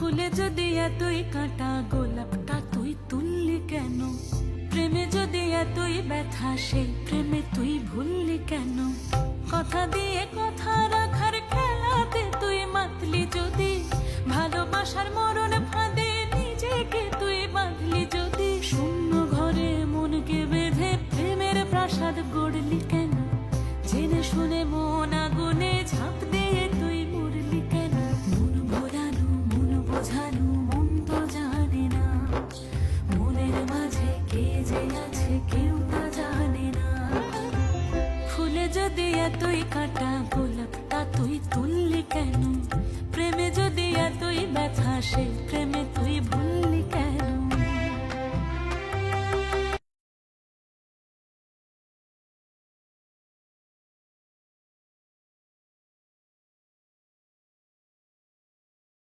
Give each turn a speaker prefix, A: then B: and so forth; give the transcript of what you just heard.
A: ফুলে যদি এতই কাঁটা, গোলাপটা তুই তুললি কেন? প্রেমে যদি এতই ব্যথা, সেই প্রেমে তুই ভুললি কেন? কথা দিয়ে কথা রাখার খেলাতে তুই মাতলি যদি, ভালোবাসার মরণ ফাঁদে নিজেকে তুই বাঁধলি যদি। শূন্য ঘরে মনকে বেঁধে প্রেমের প্রাসাদ গড়লি কেন? জেনে শুনে মন বোঝানো মন তো জানে না। মনের মাঝে কে যে আছে কেউ তা জানে না। ফুলে যদি এতই কাটা গোলাপটা তুই তুললি কেন? প্রেমে যদি এতই ব্যথা